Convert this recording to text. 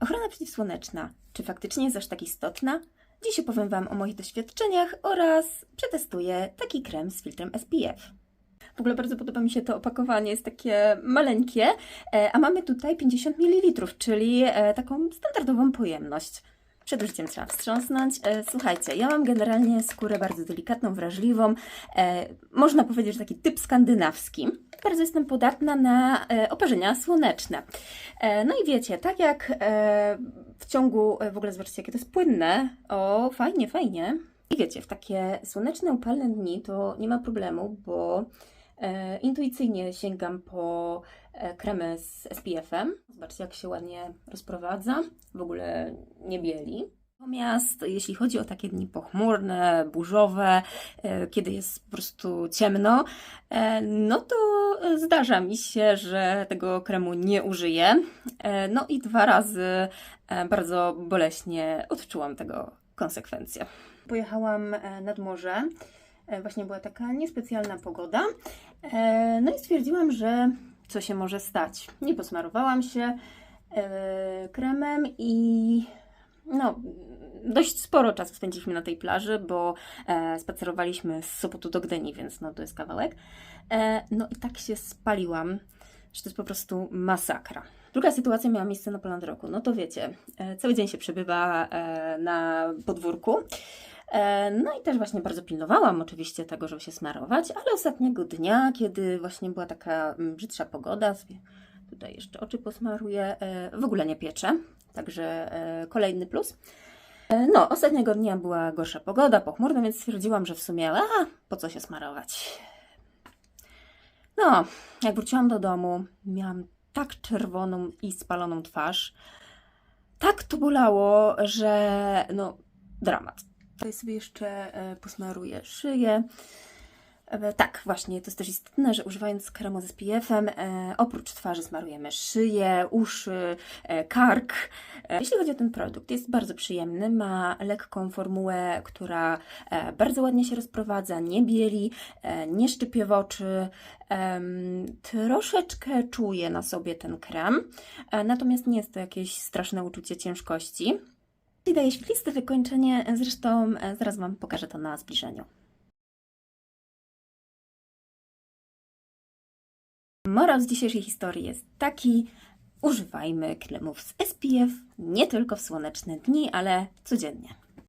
Ochrona przeciwsłoneczna, czy faktycznie jest aż tak istotna? Dziś opowiem Wam o moich doświadczeniach oraz przetestuję taki krem z filtrem SPF. W ogóle bardzo podoba mi się to opakowanie, jest takie maleńkie, e, a mamy tutaj 50 ml, czyli e, taką standardową pojemność. Przed użyciem trzeba wstrząsnąć. E, Słuchajcie, ja mam generalnie skórę bardzo delikatną, wrażliwą. E, można powiedzieć, że taki typ skandynawski. Bardzo jestem podatna na e, oparzenia słoneczne. No i wiecie, tak jak w ciągu, w ogóle zobaczcie, jakie to jest płynne. O, fajnie, fajnie. I wiecie, w takie słoneczne, upalne dni to nie ma problemu, bo intuicyjnie sięgam po kremy z SPF-em. Zobaczcie, jak się ładnie rozprowadza. W ogóle nie bieli. Natomiast jeśli chodzi o takie dni pochmurne, burzowe, e, kiedy jest po prostu ciemno, e, no to e, zdarza mi się, że tego kremu nie użyję. E, No i dwa razy e, bardzo boleśnie odczułam tego konsekwencje. Pojechałam e, nad morze. E, Właśnie była taka niespecjalna pogoda. E, No i stwierdziłam, że co się może stać. Nie posmarowałam się e, kremem i no, dość sporo czasu spędziliśmy na tej plaży, bo e, spacerowaliśmy z Sopotu do Gdyni, więc no to jest kawałek. E, no i tak się spaliłam, że to jest po prostu masakra. Druga sytuacja miała miejsce na Poland Roku. No to wiecie, e, cały dzień się przebywa e, na podwórku. E, No i też właśnie bardzo pilnowałam oczywiście tego, żeby się smarować, ale ostatniego dnia, kiedy właśnie była taka mm, brzydsza pogoda, tutaj jeszcze oczy posmaruję, e, w ogóle nie piecze, także e, kolejny plus. No, ostatniego dnia była gorsza pogoda, pochmurna, więc stwierdziłam, że w sumie, a po co się smarować? No, jak wróciłam do domu, miałam tak czerwoną i spaloną twarz. Tak to bolało, że no, dramat. Tutaj sobie jeszcze e, posmaruję szyję. E, Tak, właśnie, to jest też istotne, że używając kremu z SPF-em, e, oprócz twarzy smarujemy szyję, uszy, e, kark. E, jeśli chodzi o ten produkt, jest bardzo przyjemny, ma lekką formułę, która e, bardzo ładnie się rozprowadza, nie bieli, e, nie szczypie w oczy. Em, troszeczkę czuję na sobie ten krem, e, natomiast nie jest to jakieś straszne uczucie ciężkości. I daje świetliste wykończenie, zresztą e, zaraz Wam pokażę to na zbliżeniu. Morał z dzisiejszej historii jest taki, używajmy kremów z SPF nie tylko w słoneczne dni, ale codziennie.